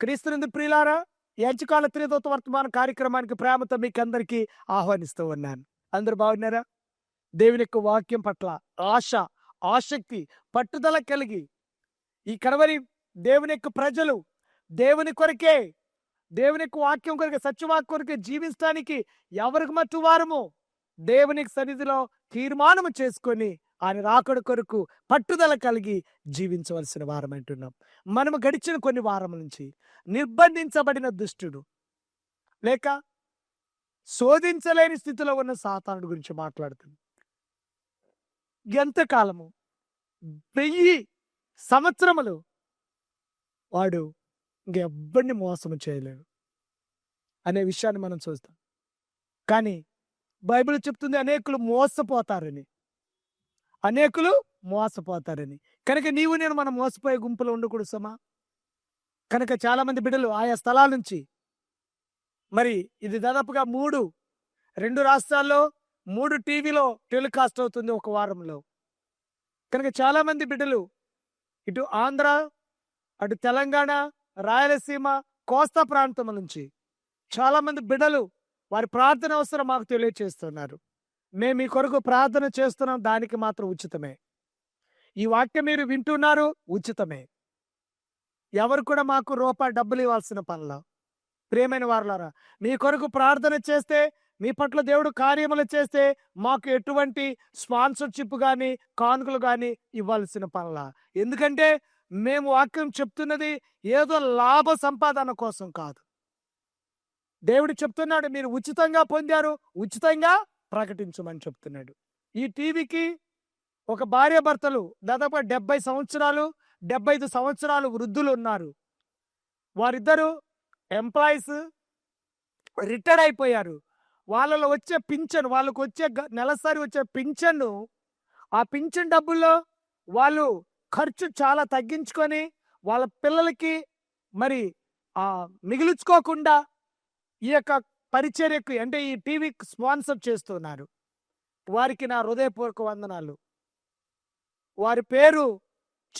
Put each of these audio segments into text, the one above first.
క్రీస్తునందు ప్రియులారా ఎంచుకాల త్రిదోత వర్తమాన కార్యక్రమానికి ప్రేమతో మీకు అందరికీ ఆహ్వానిస్తూ ఉన్నాను. అందరు బాగున్నారా? దేవుని యొక్క వాక్యం పట్ల ఆశ ఆసక్తి పట్టుదల కలిగి ఈ కడవరి దేవుని యొక్క ప్రజలు దేవుని కొరకే దేవుని యొక్క వాక్యం కొరకే సత్యవాక్ కొరకే జీవించడానికి ఎవరికి మట్టు వారము దేవుని సన్నిధిలో తీర్మానము చేసుకొని ఆయన రాకడ కొరకు పట్టుదల కలిగి జీవించవలసిన వారం అంటున్నాం. మనము గడిచిన కొన్ని వారం నుంచి నిర్బంధించబడిన దుష్టుడు లేక శోధించలేని స్థితిలో ఉన్న సాతానుడి గురించి మాట్లాడుతుంది. ఎంతకాలము? వెయ్యి సంవత్సరములు వాడు ఇంకెవ్వడిని మోసము చేయలేడు అనే విషయాన్ని మనం చూస్తాం. కానీ బైబిల్ చెప్తుంది అనేకులు మోసపోతారని. అనేకులు మోసపోతారని. కనుక నీవు నేను మనం మోసపోయే గుంపులో ఉండకూడదు సమా కనుక చాలామంది బిడ్డలు ఆయా స్థలాల నుంచి మరి ఇది దాదాపుగా మూడు రెండు రాష్ట్రాల్లో మూడు టీవీలో టెలికాస్ట్ అవుతుంది ఒక వారంలో. కనుక చాలామంది బిడ్డలు ఇటు ఆంధ్ర అటు తెలంగాణ రాయలసీమ కోస్తా ప్రాంతం నుంచి చాలామంది బిడ్డలు వారి ప్రార్థన అవసరం మాకు తెలియచేస్తున్నారు. మేము మీ కొరకు ప్రార్థన చేస్తున్నాం. దానికి మాత్రం ఉచితమే. ఈ వాక్యం మీరు వింటున్నారు ఉచితమే. ఎవరు కూడా మాకు రూపాయి డబ్బులు ఇవ్వాల్సిన పనులు. ప్రేమైన వారులారా మీ కొరకు ప్రార్థన చేస్తే మీ పట్ల దేవుడు కార్యములు చేస్తే మాకు ఎటువంటి స్పాన్సర్షిప్ కానీ కానుకలు కానీ ఇవ్వాల్సిన పనుల. ఎందుకంటే మేము వాక్యం చెప్తున్నది ఏదో లాభ సంపాదన కోసం కాదు. దేవుడు చెప్తున్నాడు మీరు ఉచితంగా పొందారు ఉచితంగా ప్రకటించమని చెప్తున్నాడు. ఈ టీవీకి ఒక భార్య భర్తలు దాదాపు డెబ్బై సంవత్సరాలు డెబ్బై ఐదు సంవత్సరాలు వృద్ధులు ఉన్నారు. వారిద్దరు ఎంప్లాయీస్ రిటైర్డ్ అయిపోయారు. వాళ్ళలో వచ్చే పింఛన్ వాళ్ళకు వచ్చే గ- నెలసరి వచ్చే పింఛన్ ఆ పింఛన్ డబ్బుల్లో వాళ్ళు ఖర్చు చాలా తగ్గించుకొని వాళ్ళ పిల్లలకి మరి మిగిలించుకోకుండా ఈ యొక్క పరిచర్యకు అంటే ఈ టీవీకి స్పాన్సర్ చేస్తున్నారు. వారికి నా హృదయపూర్వక వందనాలు. వారి పేరు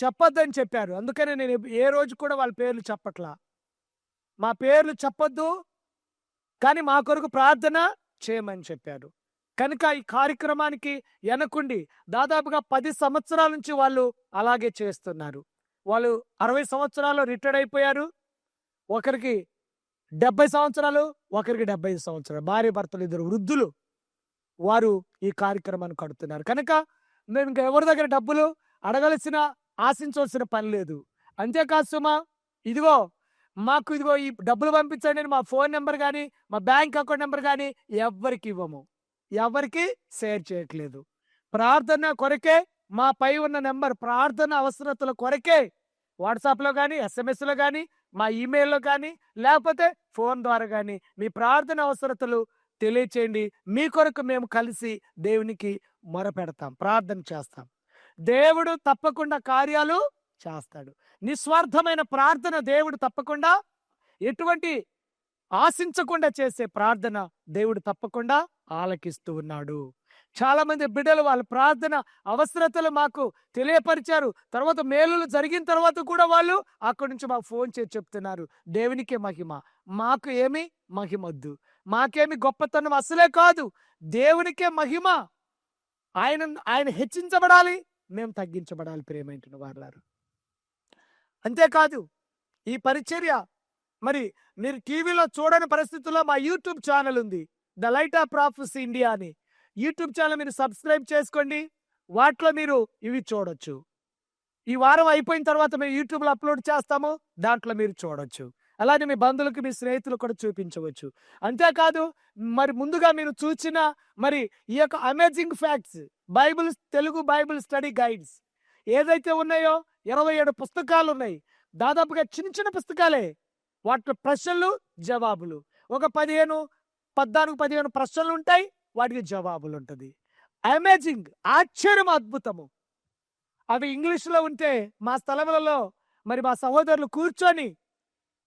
చెప్పొద్దని చెప్పారు. అందుకనే నేను ఏ రోజు కూడా వాళ్ళ పేర్లు చెప్పట్లా. మా పేర్లు చెప్పొద్దు కానీ మా కొరకు ప్రార్థన చేయమని చెప్పారు. కనుక ఈ కార్యక్రమానికి వెనకుండి దాదాపుగా పది సంవత్సరాల నుంచి వాళ్ళు అలాగే చేస్తున్నారు. వాళ్ళు అరవై సంవత్సరాలు రిటైర్డ్ అయిపోయారు. ఒకరికి డెబ్బై సంవత్సరాలు ఒకరికి డెబ్బై ఐదు సంవత్సరాలు. భార్య భర్తలు ఇద్దరు వృద్ధులు వారు ఈ కార్యక్రమాన్ని కడుతున్నారు. కనుక మేము ఇంకా ఎవరి దగ్గర డబ్బులు అడగలసిన ఆశించవలసిన పని లేదు. అంతేకాదు సుమా ఇదిగో మాకు ఇదిగో ఈ డబ్బులు పంపించండి మా ఫోన్ నెంబర్ కానీ మా బ్యాంక్ అకౌంట్ నెంబర్ కానీ ఎవరికి ఇవ్వము. ఎవరికి షేర్ చేయట్లేదు. ప్రార్థన కొరకే మా పై ఉన్న నెంబర్ ప్రార్థన అవసరతల కొరకే వాట్సాప్లో కానీ ఎస్ఎంఎస్లో కానీ మా ఈమెయిల్లో కానీ లేకపోతే ఫోన్ ద్వారా కానీ మీ ప్రార్థన అవసరతలు తెలియచేయండి. మీ కొరకు మేము కలిసి దేవునికి మొరపెడతాం ప్రార్థన చేస్తాం. దేవుడు తప్పకుండా కార్యాలు చేస్తాడు. నిస్వార్థమైన ప్రార్థన దేవుడు తప్పకుండా ఎటువంటి ఆశించకుండా చేసే ప్రార్థన దేవుడు తప్పకుండా ఆలకిస్తూ ఉన్నాడు. చాలామంది బిడ్డలు వాళ్ళ ప్రార్థన అవసరతలు మాకు తెలియపరిచారు. తర్వాత మేలులు జరిగిన తర్వాత కూడా వాళ్ళు అక్కడి నుంచి మాకు ఫోన్ చేసి చెప్తున్నారు. దేవునికే మహిమ. మాకు ఏమి మహిమొద్దు మాకేమి గొప్పతనం అసలే కాదు. దేవునికే మహిమ. ఆయన ఆయన హెచ్చించబడాలి. మేము తగ్గించబడాలి. ప్రేమైంటున్న వారు అంతేకాదు ఈ పరిచర్య మరి మీరు టీవీలో చూడని పరిస్థితుల్లో మా యూట్యూబ్ ఛానల్ ఉంది. The light of prophecy India అని. యూట్యూబ్ ఛానల్ మీరు సబ్స్క్రైబ్ చేసుకోండి. వాటిలో మీరు ఇవి చూడొచ్చు. ఈ వారం అయిపోయిన తర్వాత మేము యూట్యూబ్లో అప్లోడ్ చేస్తాము. దాంట్లో మీరు చూడొచ్చు. అలానే మీ బంధువులకు మీ స్నేహితులు కూడా చూపించవచ్చు. అంతేకాదు మరి ముందుగా మీరు చూసిన మరి ఈ యొక్క amazing facts Bible Telugu Bible study guides ఏదైతే ఉన్నాయో ఇరవై ఏడు పుస్తకాలు ఉన్నాయి. దాదాపుగా చిన్న చిన్న పుస్తకాలే. వాటి ప్రశ్నలు జవాబులు. ఒక పదిహేను పద్నాలుగు పదిహేను ప్రశ్నలు ఉంటాయి. వాటికి జవాబులు ఉంటుంది అమేజింగ్! ఆశ్చర్యం అద్భుతము! అవి ఇంగ్లీష్లో ఉంటే మా స్థలములలో మరి మా సహోదరులు కూర్చొని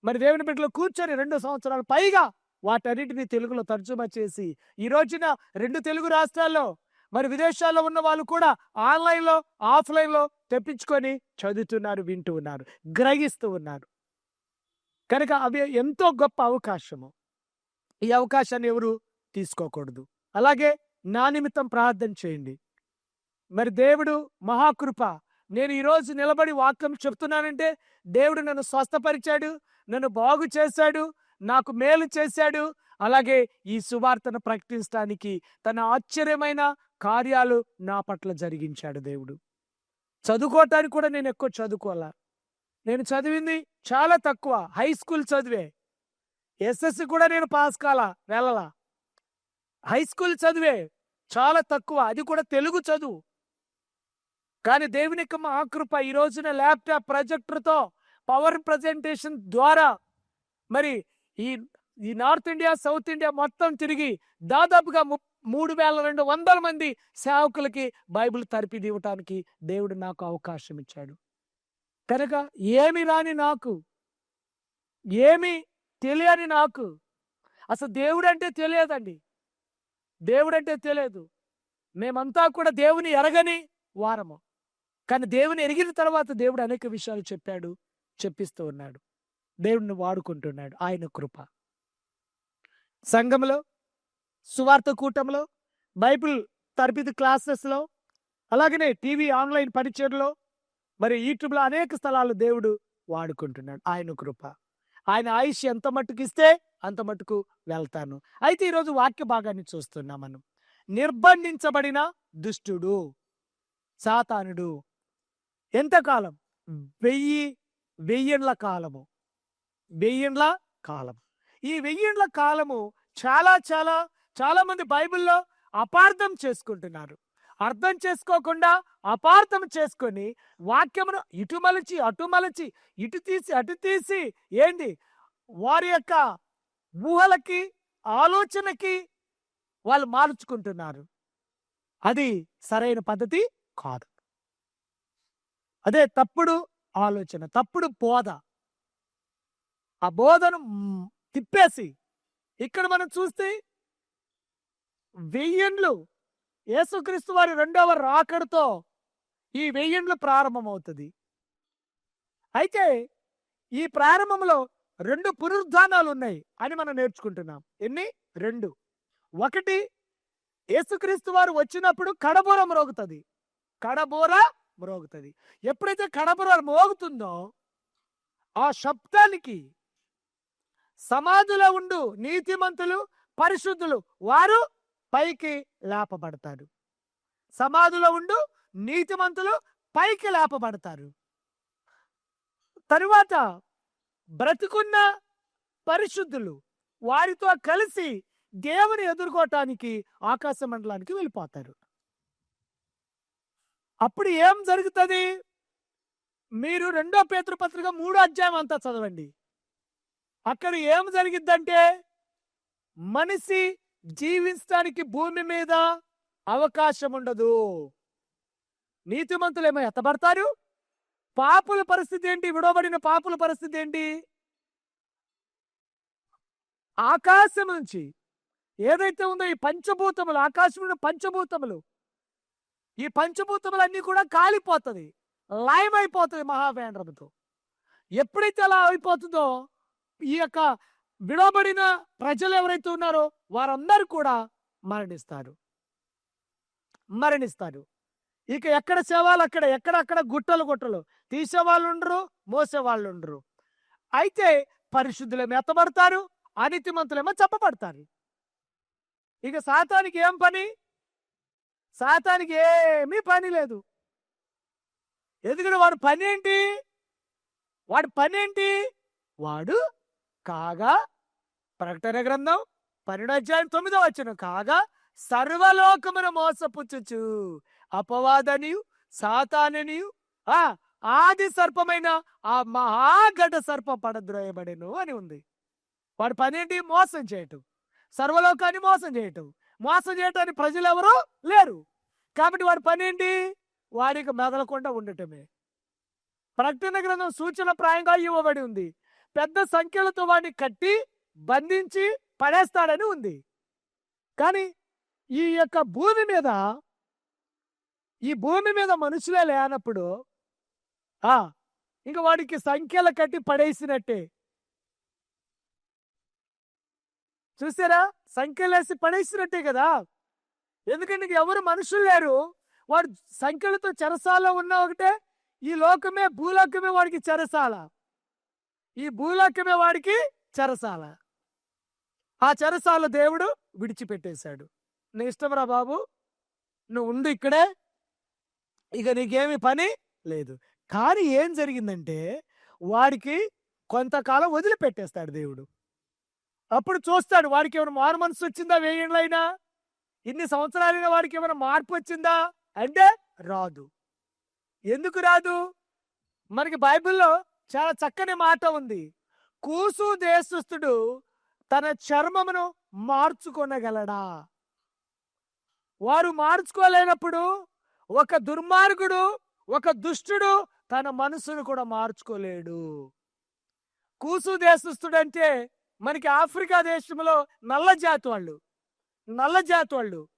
మరి దేవుని బిడ్డలు కూర్చొని రెండు సంవత్సరాలు పైగా వాటన్నిటిని తెలుగులో తర్జుమా చేసి ఈ రోజున రెండు తెలుగు రాష్ట్రాల్లో మరి విదేశాల్లో ఉన్న వాళ్ళు కూడా ఆన్లైన్లో ఆఫ్లైన్లో తెప్పించుకొని చదువుతున్నారు వింటూ ఉన్నారు గ్రహిస్తూ ఉన్నారు. కనుక అవి ఎంతో గొప్ప అవకాశము. ఈ అవకాశాన్ని ఎవరు తీసుకోకూడదు. అలాగే నా నిమిత్తం ప్రార్థన చేయండి. మరి దేవుడు మహాకృప నేను ఈరోజు నిలబడి వాక్యం చెప్తున్నానంటే దేవుడు నన్ను స్వస్థపరిచాడు నన్ను బాగు చేశాడు నాకు మేలు చేశాడు అలాగే ఈ సువార్తను ప్రకటించడానికి తన ఆశ్చర్యమైన కార్యాలు నా పట్ల జరిగించాడు దేవుడు. చదువుకోవటానికి కూడా నేను ఎక్కువ చదువుకోవాలా? నేను చదివింది చాలా తక్కువ హై స్కూల్ చదివే. ఎస్ఎస్సి కూడా నేను పాస్ కాలా వెళ్ళలా? హై స్కూల్ చదివే. చాలా తక్కువ. అది కూడా తెలుగు చదువు. కానీ దేవుని యొక్క ఆకృప ఈ రోజున ల్యాప్టాప్ ప్రొజెక్టర్తో పవర్ ప్రజెంటేషన్ ద్వారా మరి ఈ ఈ నార్త్ ఇండియా సౌత్ ఇండియా మొత్తం తిరిగి దాదాపుగా మూడు వేల రెండు వందల మంది సేవకులకి బైబిల్ తరిపిది ఇవ్వటానికి దేవుడు నాకు అవకాశం ఇచ్చాడు. కనుక ఏమి రాని నాకు ఏమి తెలియని నాకు అసలు దేవుడు అంటే తెలియదండి. దేవుడంటే తెలియదు. మేమంతా కూడా దేవుని ఎరగని వారము. కానీ దేవుని ఎరిగిన తర్వాత దేవుడు అనేక విషయాలు చెప్పాడు చెప్పిస్తూ ఉన్నాడు. దేవుడిని వాడుకుంటున్నాడు. ఆయన కృప. సంఘంలో సువార్త కూటంలో బైబిల్ తరబితి క్లాసెస్లో అలాగనే టీవీ ఆన్లైన్ పరిచయలో మరి యూట్యూబ్లో అనేక స్థలాలు దేవుడు వాడుకుంటున్నాడు. ఆయన కృప. ఆయన ఆయుష్ ఎంత మట్టుకు ఇస్తే అంత మటుకు వెళ్తాను. అయితే ఈరోజు వాక్య భాగాన్ని చూస్తున్నాం మనం. నిర్బంధించబడిన దుష్టుడు సాతానుడు ఎంతకాలం? వెయ్యి వెయ్యేండ్ల కాలము. వెయ్యేండ్ల కాలం ఈ వెయ్యేండ్ల కాలము చాలా చాలా చాలామంది బైబిల్లో అపార్థం చేసుకుంటున్నారు. అర్థం చేసుకోకుండా అపార్థం చేసుకొని వాక్యమును ఇటు మలచి అటు మలచి ఇటు తీసి అటు తీసి ఏంది? వారి యొక్క ఊహలకి ఆలోచనకి వాళ్ళు మార్చుకుంటున్నారు. అది సరైన పద్ధతి కాదు. అదే తప్పుడు ఆలోచన తప్పుడు బోధ. ఆ బోధను తిప్పేసి ఇక్కడ మనం చూస్తే వెయ్యిండ్లు యేసుక్రీస్తు వారి రెండవ రాకడతో ఈ వెయ్యిండ్లు ప్రారంభమవుతుంది. అయితే ఈ ప్రారంభంలో రెండు పునరుద్ధానాలు ఉన్నాయి అని మనం నేర్చుకుంటున్నాం. ఎన్ని? రెండు. ఒకటి యేసుక్రీస్తు వారు వచ్చినప్పుడు కడబోర మ్రోగుతుంది. కడబోర మ్రోగుతుంది. ఎప్పుడైతే కడబోర మోగుతుందో ఆ శబ్దానికి సమాధిలో ఉండు నీతిమంతులు పరిశుద్ధులు వారు పైకి లేపబడతారు. సమాధిలో ఉండు నీతిమంతులు పైకి లేపబడతారు. తరువాత బ్రతుకున్న పరిశుద్ధులు వారితో కలిసి దేవుని ఎదుర్కోవటానికి ఆకాశ మండలానికి వెళ్ళిపోతారు. అప్పుడు ఏం జరుగుతుంది? మీరు రెండో పేతృపత్రిక మూడో అధ్యాయం అంతా చదవండి. అక్కడ ఏం జరిగిద్దంటే మనిషి జీవించడానికి భూమి మీద అవకాశం ఉండదు. నీతిమంతులు ఏమో ఎత్తబడతారు పాపుల పరిస్థితి ఏంటి? విడవబడిన పాపుల పరిస్థితి ఏంటి? ఆకాశం నుంచి ఏదైతే ఉందో ఈ పంచభూతములు ఆకాశంలో పంచభూతములు ఈ పంచభూతములన్నీ కూడా కాలిపోతుంది లయమైపోతుంది మహావేంద్రముతో. ఎప్పుడైతే అలా అయిపోతుందో ఈ యొక్క విడవబడిన ప్రజలు ఎవరైతే ఉన్నారో వారందరూ కూడా మరణిస్తారు. మరణిస్తారు. ఇక ఎక్కడ శవాలు అక్కడ? ఎక్కడక్కడ గుట్టలు గుట్టలు? తీసేవాళ్ళు ఉండరు మోసేవాళ్ళు ఉండరు అయితే పరిశుద్ధులేమో ఎత్తబడతారు అనితిమంతులేమో చెప్పబడతారు. ఇక సాతానికి ఏం పని? సాతానికి ఏమీ పని లేదు. ఎందుకంటే వాడు పని ఏంటి వాడి పని ఏంటి వాడు కాగా ప్రకటన గ్రంథం పన్నెండు అధ్యాయం తొమ్మిదో వచ్చిన కాగా సర్వలోకమును మోసపుచ్చుచు అపవాదనియు సాతాననియు ఆ ఆది సర్పమైన ఆ మహాఘట సర్ప పడద్రోయబడెను అని ఉంది. వాడి పనేంటి? మోసం చేయటం సర్వలోకాన్ని మోసం చేయటం మోసం చేయటానికి ప్రజలు ఎవరు లేరు. కాబట్టి వాడి పనేంటి? వాడికి మెదలకుండా ఉండటమే. ప్రకటన గ్రంథం సూచన ప్రాయంగా ఇవ్వబడి ఉంది. పెద్ద సంఖ్యలతో వాడిని కట్టి బంధించి పడేస్తాడని ఉంది. కానీ ఈ యొక్క భూమి మీద ఈ భూమి మీద మనుషులే లేనప్పుడు ఇంక వాడికి సంఖ్యలు కట్టి పడేసినట్టే. చూసారా? సంఖ్యలేసి పడేసినట్టే కదా? ఎందుకంటే ఇంక ఎవరు మనుషులు లేరు. వాడు సంఖ్యలతో చెరసాల ఉన్న ఒకటే ఈ లోకమే భూలోకమే వాడికి చెరసాల. ఈ భూలోకమే వాడికి చెరసాల. ఆ చెరసాల దేవుడు విడిచిపెట్టేశాడు. నీ ఇష్టంరా బాబు నువ్వు ఉండు ఇక్కడే ఇక నీకేమి పని లేదు. కానీ ఏం జరిగిందంటే వాడికి కొంతకాలం వదిలిపెట్టేస్తాడు దేవుడు. అప్పుడు చూస్తాడు వాడికి ఏమైనా మారు మనసు వచ్చిందా వేయండ్లైనా ఇన్ని సంవత్సరాలైనా వాడికి ఏమైనా మార్పు వచ్చిందా? అంటే రాదు. ఎందుకు రాదు? మనకి బైబిల్లో చాలా చక్కని మాట ఉంది. కూసు దేశస్థుడు తన చర్మమును మార్చుకొనగలడా? వారు మార్చుకోలేనప్పుడు ఒక దుర్మార్గుడు ఒక దుష్టుడు తన మనసును కూడా మార్చుకోలేడు. కూసు దేశస్తుడంటే మనకి ఆఫ్రికా దేశంలో నల్ల జాతి వాళ్ళు. నల్ల జాతి వాళ్ళు.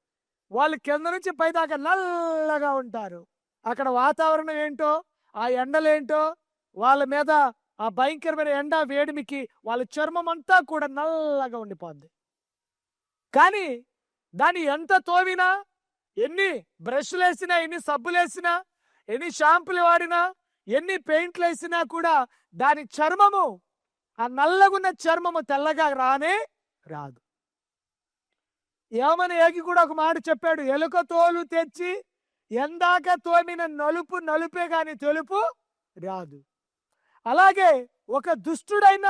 వాళ్ళు కింద నుంచి పైదాకా నల్లగా ఉంటారు. అక్కడ వాతావరణం ఏంటో ఆ ఎండలేంటో వాళ్ళ మీద ఆ భయంకరమైన ఎండ వేడిమికి వాళ్ళ చర్మం అంతా కూడా నల్లగా ఉండిపోద్ది. కానీ దాన్ని ఎంత తోవినా ఎన్ని బ్రష్లు వేసినా ఎన్ని సబ్బులు వేసినా ఎన్ని షాంపులు వాడినా ఎన్ని పెయింట్లు వేసినా కూడా దాని చర్మము ఆ నల్లగున్న చర్మము తెల్లగా రానే రాదు. ఏమని ఏగి కూడా ఒక మాట చెప్పాడు ఎలుక తోలు తెచ్చి ఎందాక తోమిన నలుపు నలుపే కాని తెలుపు రాదు. అలాగే ఒక దుష్టుడైన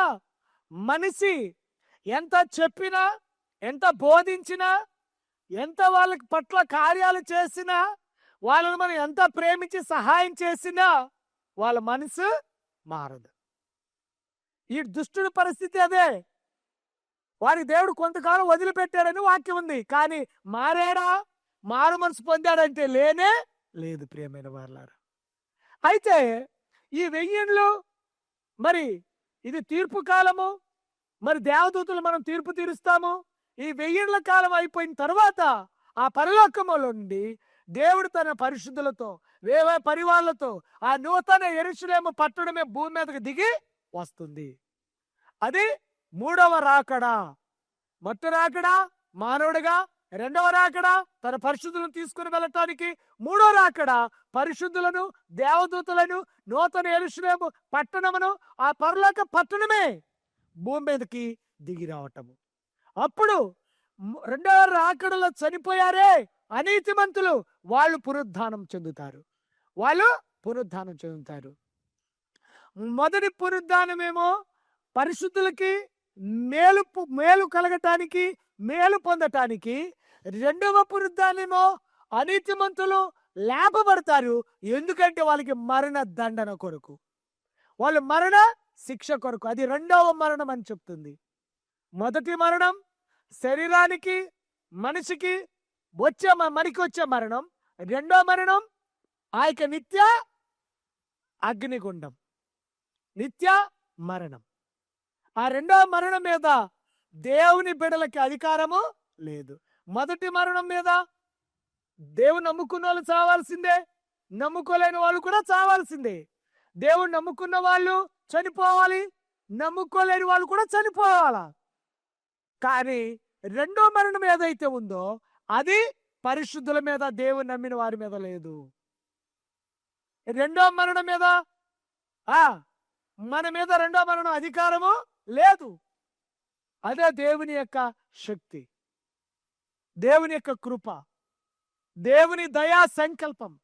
మనిషి ఎంత చెప్పినా ఎంత బోధించినా ఎంత వాళ్ళ పట్ల కార్యాలు చేసినా వాళ్ళని మనం ఎంత ప్రేమించి సహాయం చేసినా వాళ్ళ మనసు మారదు. ఈ దుష్టుడి పరిస్థితి అదే. వారికి దేవుడు కొంతకాలం వదిలిపెట్టాడని వాక్యం ఉంది. కానీ మారాడా? మారు మనసు పొందాడంటే లేనే లేదు ప్రియమైన వాళ్ళారా అయితే ఈ వెయ్యండ్లు మరి ఇది తీర్పు కాలము? మరి దేవదూతలు మనం తీర్పు తీరుస్తాము? ఈ వెయ్యిండ్ల కాలం అయిపోయిన తర్వాత ఆ పరలోకములో నుండి దేవుడు తన పరిశుద్ధులతో వేవే పరివాళ్ళతో ఆ నూతన ఎరుషులేము పట్టడమే భూమి మీదకి దిగి వస్తుంది. అది మూడవ రాకడా? మొట్ట రాకడా? మానవుడిగా? రెండవ రాకడా? తన పరిశుద్ధులను తీసుకుని వెళ్ళటానికి మూడో రాకడా? పరిశుద్ధులను దేవదూతలను నూతన ఎరుషులేము పట్టణమును ఆ పరలోక పట్టణమే భూమి మీదకి దిగి రావటము. అప్పుడు రెండవ రాకడలో చనిపోయారే? అనీతిమంతులు వాళ్ళు పునరుద్ధానం చెందుతారు. వాళ్ళు పునరుద్ధానం చెందుతారు. మొదటి పునరుద్ధానమేమో పరిశుద్ధులకి మేలు మేలు కలగటానికి మేలు పొందటానికి. రెండవ పునరుద్ధానమేమో అనీతిమంతులు లేపబడతారు ఎందుకంటే వాళ్ళకి మరణ దండన కొరకు. వాళ్ళు మరణ శిక్ష కొరకు. అది రెండవ మరణం అని చెప్తుంది. మొదటి మరణం శరీరానికి మనిషికి వచ్చే మరికొచ్చే మనకి వచ్చే మరణం రెండో మరణం ఆ యొక్క నిత్య అగ్నిగుండం. నిత్య మరణం. ఆ రెండో మరణం మీద దేవుని బిడలకి అధికారము లేదు. మొదటి మరణం మీద దేవుని నమ్ముకున్న వాళ్ళు చావాల్సిందే నమ్ముకోలేని వాళ్ళు కూడా చావాల్సిందే. దేవుడు నమ్ముకున్న వాళ్ళు చనిపోవాలి నమ్ముకోలేని వాళ్ళు కూడా చనిపోవాలా? కానీ రెండో మరణం ఏదైతే ఉందో అది పరిశుద్ధుల మీద దేవుని నమ్మిన వారి మీద లేదు. రెండో మరణం మీద? ఆ మన మీద రెండో మరణం అధికారము లేదు. అదే దేవుని యొక్క శక్తి. దేవుని యొక్క కృప. దేవుని దయా సంకల్పం.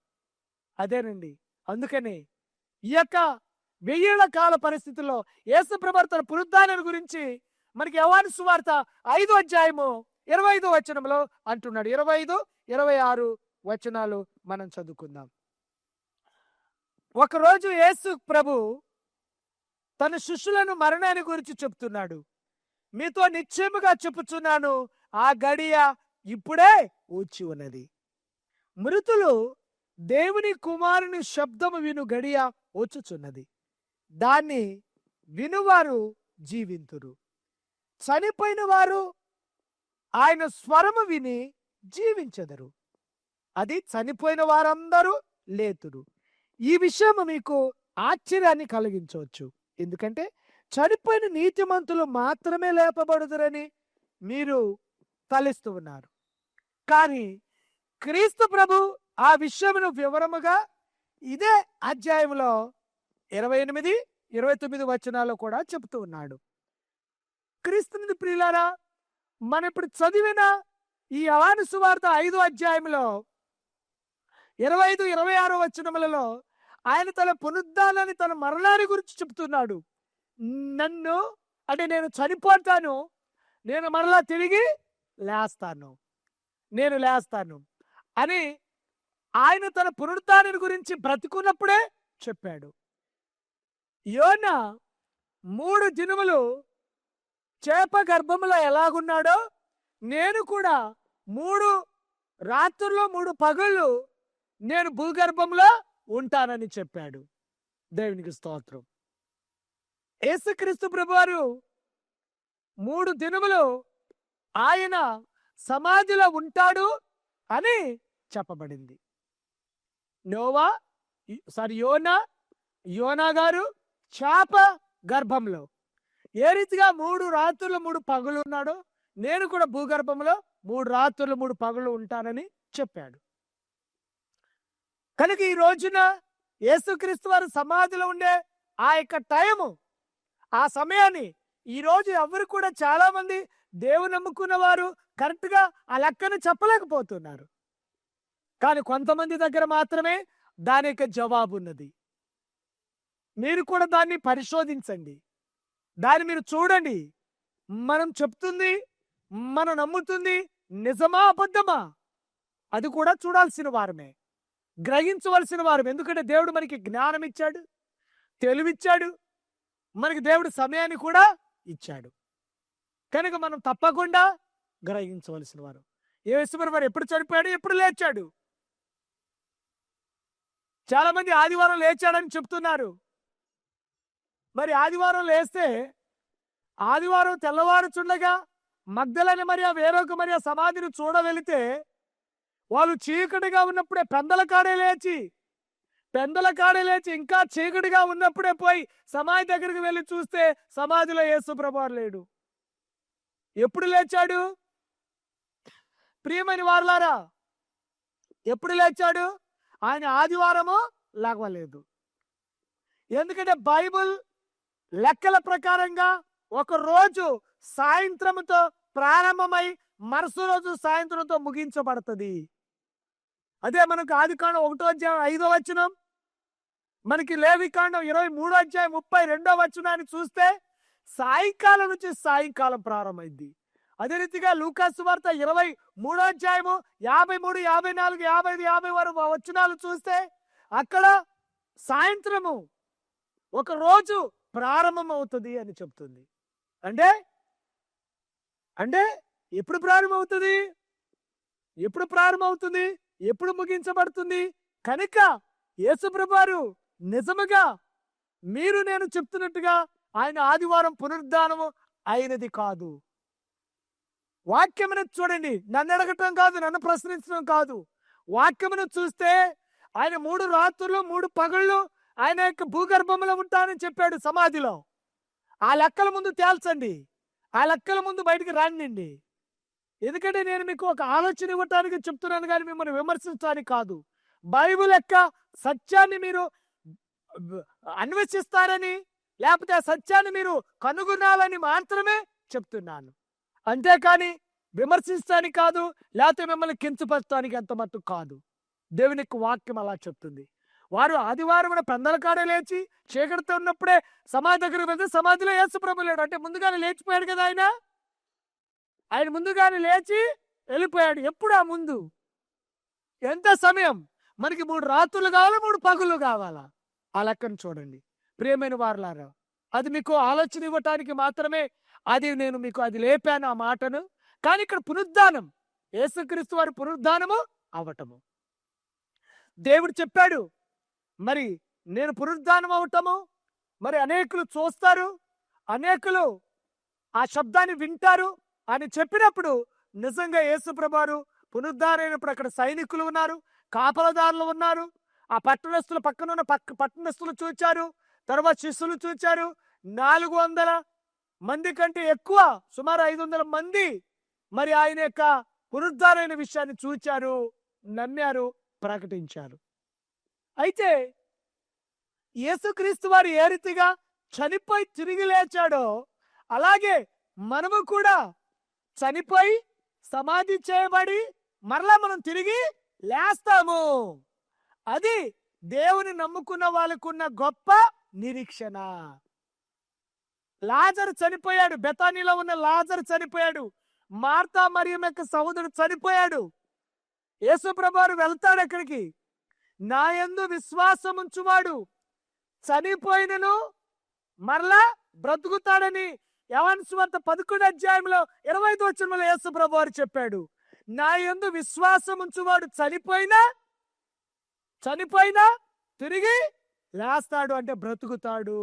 అదేనండి. అందుకని ఈ యొక్క వెయ్యేళ్ళ కాల పరిస్థితుల్లో యేసు తన పునరుద్ధానం గురించి మనకి యవాని సువార్త ఐదో అధ్యాయము ఇరవై ఐదు వచనంలో అంటున్నాడు. ఇరవై ఐదు ఇరవై ఆరు వచనాలు మనం చదువుకుందాం. ఒకరోజు యేసు ప్రభు తన శిష్యులను మరణాన్ని గురించి చెప్తున్నాడు. మీతో నిశ్చయముగా చెప్పుచున్నాను ఆ గడియ ఇప్పుడే వచ్చి ఉన్నది. మృతులు దేవుని కుమారుని శబ్దము విను గడియ వచ్చుచున్నది దాన్ని వినువారు జీవింతురు. చనిపోయిన వారు ఆయన స్వరము విని జీవించెదరు. అది చనిపోయిన వారందరూ లేతురు. ఈ విషయం మీకు ఆశ్చర్యాన్ని కలిగించవచ్చు. ఎందుకంటే చనిపోయిన నీతిమంతులు మాత్రమే లేపబడుదురని మీరు తలిస్తూ ఉన్నారు. కానీ క్రీస్తు ప్రభు ఆ విషయమును వివరముగా ఇదే అధ్యాయంలో ఇరవై ఎనిమిది ఇరవై తొమ్మిది వచనాల్లో కూడా చెబుతూ ఉన్నాడు. క్రీస్తుని ప్రియులారా మనం ఇప్పుడు చదివిన ఈ అవాను సువార్త ఐదు అధ్యాయంలో ఇరవై ఐదు ఇరవై ఆరో వచనములలో ఆయన తన పునరుద్ధానాన్ని తన మరణాన్ని గురించి చెప్తున్నాడు. నన్ను అంటే నేను చనిపోతాను నేను మరలా తిరిగి లేస్తాను నేను లేస్తాను అని ఆయన తన పునరుద్ధానాన్ని గురించి బ్రతికున్నప్పుడే చెప్పాడు. యోన మూడు దినములు చేప గర్భంలో ఎలాగున్నాడో నేను కూడా మూడు రాత్రుల్లో మూడు పగళ్ళు నేను భూగర్భంలో ఉంటానని చెప్పాడు. దేవునికి స్తోత్రం. యేసుక్రీస్తు ప్రభువారు మూడు దినములు ఆయన సమాధిలో ఉంటాడు అని చెప్పబడింది. నోవా సారీ యోనా యోనా గారు చేప గర్భంలో ఏ రీతిగా మూడు రాత్రులు మూడు పగులు ఉన్నాడో నేను కూడా భూగర్భంలో మూడు రాత్రులు మూడు పగులు ఉంటానని చెప్పాడు. కనుక ఈ రోజున యేసుక్రీస్తు వారు సమాధిలో ఉండే ఆ యొక్క టైము ఆ సమయాన్ని ఈ రోజు ఎవరు కూడా చాలా మంది దేవుని నమ్ముకున్న వారు కరెక్ట్గా ఆ లెక్కను చెప్పలేకపోతున్నారు. కానీ కొంతమంది దగ్గర మాత్రమే దాని యొక్క జవాబు ఉన్నది మీరు కూడా దాన్ని పరిశోధించండి. దాన్ని మీరు చూడండి. మనం చెప్తుంది మనం నమ్ముతుంది నిజమా అబద్ధమా? అది కూడా చూడాల్సిన వారమే. గ్రహించవలసిన వారం. ఎందుకంటే దేవుడు మనకి జ్ఞానం ఇచ్చాడు తెలివిచ్చాడు మనకి దేవుడు సమయాన్ని కూడా ఇచ్చాడు. కనుక మనం తప్పకుండా గ్రహించవలసిన వారు. యేసుప్రభు వారు ఎప్పుడు చనిపోయాడు? ఎప్పుడు లేచాడు? చాలా మంది ఆదివారం లేచాడని చెప్తున్నారు. మరి ఆదివారం లేస్తే ఆదివారం తెల్లవారుచుండగా మగ్ధలని మరి ఆ వేరొక మరి ఆ సమాధిని చూడవెళితే వాళ్ళు చీకటిగా ఉన్నప్పుడే పెందల కాడే లేచి పెందల కాడే లేచి ఇంకా చీకటిగా ఉన్నప్పుడే పోయి సమాధి దగ్గరికి వెళ్ళి చూస్తే సమాధిలో ఏసు ప్రభువారు లేడు. ఎప్పుడు లేచాడు? ప్రియమైన వారులారా ఎప్పుడు లేచాడు? ఆయన ఆదివారము లేవలేదు. ఎందుకంటే బైబిల్ లెక్కల ప్రకారంగా ఒక రోజు సాయంత్రంతో ప్రారంభమై మరుసటి రోజు సాయంత్రంతో ముగించబడుతుంది. అదే మనకు ఆదికాండం ఒకటో అధ్యాయం ఐదో వచనం. మనకి లేవికాండం ఇరవై మూడో అధ్యాయం ముప్పై రెండో వచనాన్ని చూస్తే సాయంకాలం నుంచి సాయంకాలం ప్రారంభమైంది. అదే రీతిగా లూకాసు వార్త ఇరవై మూడో అధ్యాయము యాభై మూడు యాభై నాలుగు యాభై ఐదు యాభై వరకు వచనాలు చూస్తే అక్కడ సాయంత్రము ఒక రోజు ప్రారంభం అవుతుంది అని చెప్తుంది. అంటే? అంటే ఎప్పుడు ప్రారంభమవుతుంది? ఎప్పుడు ప్రారంభమవుతుంది? ఎప్పుడు ముగించబడుతుంది? కనుక యేసుప్రభారు నిజముగా మీరు నేను చెప్తున్నట్టుగా ఆయన ఆదివారం పునరుద్ధానము అయినది కాదు. వాక్యమును చూడండి. నన్ను అడగటం కాదు నన్ను ప్రశ్నించడం కాదు. వాక్యమును చూస్తే ఆయన మూడు రాత్రులు మూడు పగళ్ళు ఆయన యొక్క భూగర్భంలో ఉంటానని చెప్పాడు సమాధిలో. ఆ లెక్కల ముందు తేల్చండి. ఆ లెక్కల ముందు బయటికి రానండి ఎందుకంటే నేను మీకు ఒక ఆలోచన ఇవ్వటానికి చెప్తున్నాను కానీ మిమ్మల్ని విమర్శించడానికి కాదు. బైబుల్ యొక్క సత్యాన్ని మీరు అన్వేషిస్తారని లేకపోతే ఆ సత్యాన్ని మీరు కనుగొనాలని మాత్రమే చెప్తున్నాను. అంతేకాని విమర్శించడానికి కాదు లేకపోతే మిమ్మల్ని కించపరచడానికి ఎంత మట్టు కాదు. దేవునికి వాక్యం అలా చెప్తుంది. వారు ఆదివారం పెందల కాడ లేచి చీకటితో ఉన్నప్పుడే సమాధి దగ్గరకు వెళ్తే సమాధిలో యేసుప్రభు లేడు. అంటే ముందుగానే లేచిపోయాడు కదా ఆయన? ఆయన ముందుగానే లేచి వెళ్ళిపోయాడు. ఎప్పుడు ఆ ముందు? ఎంత సమయం? మనకి మూడు రాత్రులు కావాలా మూడు పగులు కావాలా? ఆ లెక్కను చూడండి. ప్రియమైన వారులారా అది మీకు ఆలోచన ఇవ్వటానికి మాత్రమే అది నేను మీకు అది లేపాను ఆ మాటను. కానీ ఇక్కడ పునరుద్ధానం యేసుక్రీస్తు వారి పునరుద్ధానము అవటము. దేవుడు చెప్పాడు మరి నేను పునరుద్ధానం అవటము మరి అనేకులు చూస్తారు అనేకులు ఆ శబ్దాన్ని వింటారు అని చెప్పినప్పుడు నిజంగా యేసుప్రభారు పునరుద్ధారైనప్పుడు అక్కడ సైనికులు ఉన్నారు కాపలదారులు ఉన్నారు ఆ పట్టణస్తుల పక్కన ఉన్న పక్క పట్టణస్తులు చూచారు తర్వాత శిష్యులు చూచారు. నాలుగు వందల మంది కంటే ఎక్కువ సుమారు ఐదు వందల మంది మరి ఆయన యొక్క పునరుద్ధారైన విషయాన్ని చూచారు నమ్మారు ప్రకటించారు. అయితే యేసుక్రీస్తు వారు ఏ రీతిగా చనిపోయి తిరిగి లేచాడో అలాగే మనము కూడా చనిపోయి సమాధి చేయబడి మరలా మనం తిరిగి లేస్తాము. అది దేవుని నమ్ముకున్న వాళ్ళకున్న గొప్ప నిరీక్షణ. లాజర్ చనిపోయాడు బెతానీలో ఉన్న లాజర్ చనిపోయాడు మార్తా మరియు యొక్క సహోదరుడు చనిపోయాడు. యేసుప్రభువారు వెళ్తాడు అక్కడికి. నా యందు విశ్వాసం ఉంచువాడు చనిపోయినను మరలా బ్రతుకుతాడని యవన్ పదకొండు అధ్యాయంలో ఇరవై ఐదు వచనంలో యేసు ప్రభు వారు చెప్పాడు. నా ఎందు విశ్వాసం ఉంచువాడు చనిపోయినా చనిపోయినా తిరిగి లేస్తాడు అంటే బ్రతుకుతాడు.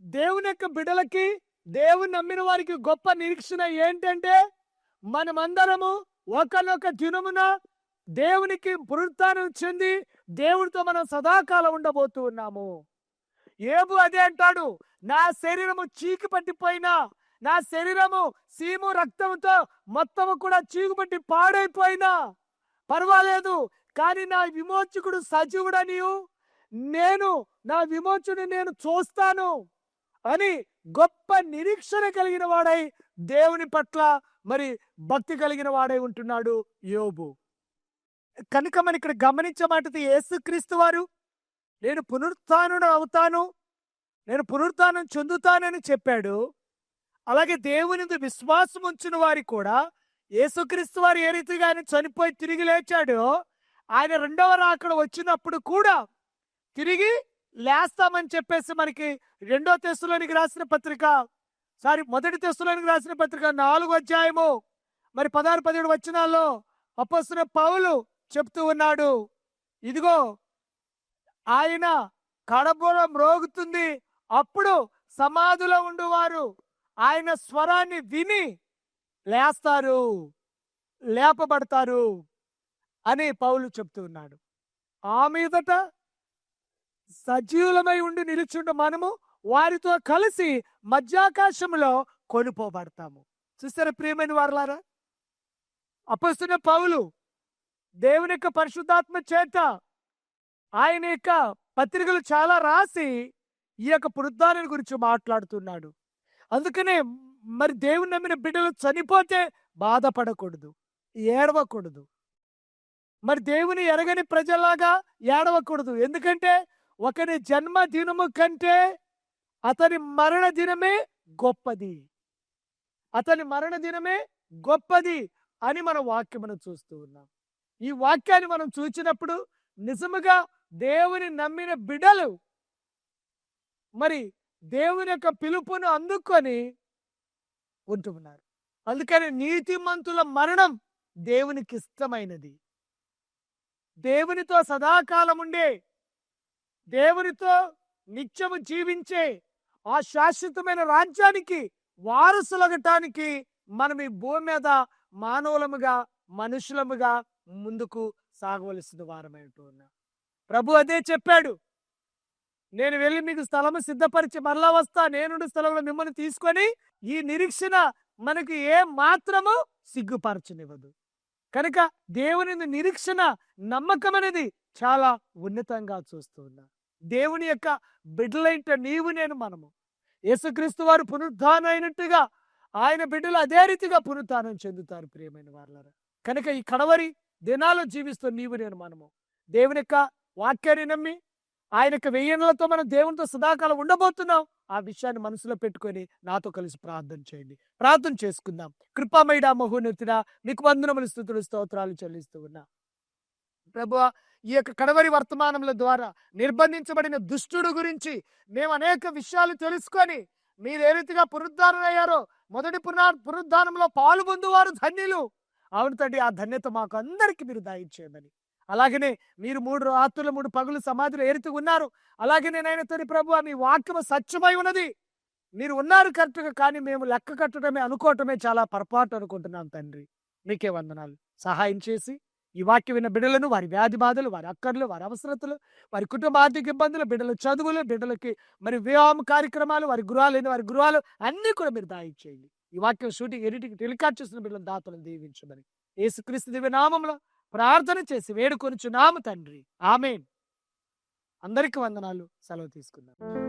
దేవుని యొక్క బిడలకి దేవుని నమ్మిన వారికి గొప్ప నిరీక్షణ ఏంటంటే మనమందరము ఒకనొక దినమున దేవునికి పునరుత్నం చెంది దేవుడితో మనం సదాకాలం ఉండబోతూ ఉన్నాము. ఏబు అదే అంటాడు నా శరీరము చీకి పట్టిపోయినా నా శరీరము సీము రక్తంతో మొత్తము కూడా చీకుపట్టి పాడైపోయినా. పర్వాలేదు కానీ నా విమోచకుడు సజీవుడనియు నేను నా విమోచుని నేను చూస్తాను అని గొప్ప నిరీక్షణ కలిగిన వాడై దేవుని పట్ల మరి భక్తి కలిగిన వాడై ఉంటున్నాడు యోబు. కనుక మనం ఇక్కడ గమనించమాటది యేసుక్రీస్తు వారు. నేను పునరుత్థానుడు అవుతాను. నేను పునరుత్నం చెందుతానని చెప్పాడు. అలాగే దేవుని విశ్వాసం ఉంచిన వారి కూడా యేసుక్రీస్తు వారు ఏ రీతిగా ఆయన చనిపోయి తిరిగి లేచాడో ఆయన రెండవ రాకడ వచ్చినప్పుడు కూడా తిరిగి లేస్తామని చెప్పేసి మనకి రెండో తెస్తులోనికి రాసిన పత్రిక సారీ మొదటి తెస్తులోనికి రాసిన పత్రిక నాలుగు అధ్యాయము. మరి పదహారు పదిహేడు వచ్చినాల్లో అపస్తున్న పౌలు చెప్తూ ఉన్నాడు. ఇదిగో ఆయన కడబుర మ్రోగుతుంది. అప్పుడు సమాధిలో ఉండువారు. ఆయన స్వరాన్ని విని లేస్తారు లేపబడతారు అని పౌలు చెప్తూ ఉన్నాడు. ఆ మీదట సజీవులమై ఉండి నిలుచుండ మనము వారితో కలిసి మధ్యాకాశంలో కొనుపోబడతాము. చూస్తారా ప్రియమైన వారలారా? అపస్తున్న పౌలు దేవుని యొక్క పరిశుద్ధాత్మ చేత ఆయన యొక్క పత్రికలు చాలా రాసి ఈ యొక్క పునరుద్ధానం గురించి మాట్లాడుతున్నాడు. అందుకనే మరి దేవుని నమ్మిన బిడ్డలు చనిపోతే బాధపడకూడదు ఏడవకూడదు. మరి దేవుని ఎరగని ప్రజలాగా ఏడవకూడదు. ఎందుకంటే ఒకరి జన్మ దినము కంటే అతని మరణ దినమే గొప్పది. అతని మరణ దినమే గొప్పది అని మన వాక్యమును చూస్తూ ఉన్నాం. ఈ వాక్యాన్ని మనం చూచినప్పుడు నిజముగా దేవుని నమ్మిన బిడలు మరి దేవుని యొక్క పిలుపును అందుకొని ఉంటున్నారు. అందుకని నీతిమంతుల మరణం దేవునికి ఇష్టమైనది. దేవునితో సదాకాలం ఉండే దేవునితో నిత్యము జీవించే ఆ శాశ్వతమైన రాజ్యానికి వారసులగటానికి మనం ఈ భూమి మీద మానవులముగా మనుషులముగా ముందుకు సాగవలసిన వారమై ప్రభు అదే చెప్పాడు. నేను వెళ్ళి మీకు స్థలము సిద్ధపరిచి మరలా వస్తా. నేను స్థలంలో మిమ్మల్ని తీసుకొని ఈ నిరీక్షణ మనకి ఏ మాత్రము సిగ్గుపరచనివ్వదు. కనుక దేవుని నిరీక్షణ నమ్మకం అనేది చాలా ఉన్నతంగా చూస్తూ ఉన్నా. దేవుని యొక్క బిడ్డలైంట నీవు నేను మనము. యేసుక్రీస్తు వారు పునరుద్ధానం అయినట్టుగా ఆయన బిడ్డలు అదే రీతిగా పునరుద్ధానం చెందుతారు ప్రియమైన వారులారా. కనుక ఈ కడవరి దినాలు జీవిస్తూ నీవు నేను మనము. దేవుని యొక్క వాక్యాన్ని నమ్మి ఆయన యొక్క వెయ్యనలతో మనం దేవునితో సదాకాలం ఉండబోతున్నాం. ఆ విషయాన్ని మనసులో పెట్టుకొని నాతో కలిసి ప్రార్థన చేయండి. ప్రార్థన చేసుకుందాం. కృపామయుడ మహోన్నతుడ మీకు వందనములు స్థుతులు స్తోత్రాలు చెల్లిస్తూ ఉన్నా. ప్రభు ఈ యొక్క కడవరి వర్తమానముల ద్వారా నిర్బంధించబడిన దుష్టుడు గురించి మేము అనేక విషయాలు తెలుసుకొని మీరు ఏ రీతిగా పునరుద్ధారణ అయ్యారో మొదటి పునః పునరుద్ధానంలో పాలు పొందువారు ధన్యులు. అవును తండ్రి ఆ ధన్యత మాకు అందరికీ మీరు దాయించేయమని. అలాగనే మీరు మూడు రాత్రులు మూడు పగులు సమాధిలో ఏ ఉన్నారు. అలాగనే నేను తండ్రి ప్రభు మీ వాక్యము సత్యమై ఉన్నది. మీరు ఉన్నారు కరెక్ట్గా కానీ మేము లెక్క కట్టడమే అనుకోవటమే చాలా పొరపాటు అనుకుంటున్నాం తండ్రి. మీకే వందనాలు. సహాయం చేసి ఈ వాక్యం విన్న బిడ్డలను వారి వ్యాధి బాధలు వారి అక్కర్లు వారి అవసరతలు వారి కుటుంబ ఆర్థిక ఇబ్బందులు బిడ్డల చదువులు బిడ్డలకి మరి వ్యాయామ కార్యక్రమాలు వారి గృహాలు వారి గృహాలు అన్నీ కూడా మీరు దాయిచ్చేయండి ఈ వాక్యం షూటింగ్ ఎడిటింగ్ టెలికాస్ట్ చేసిన బిడ్డలను దాతలను దీవించమని. యేసుక్రీస్తు దివ్య నామంలో ప్రార్థన చేసి వేడుకొనుచున్నాము తండ్రి. ఆమెన్. అందరికి వందనాలు. సెలవు తీసుకుందాం.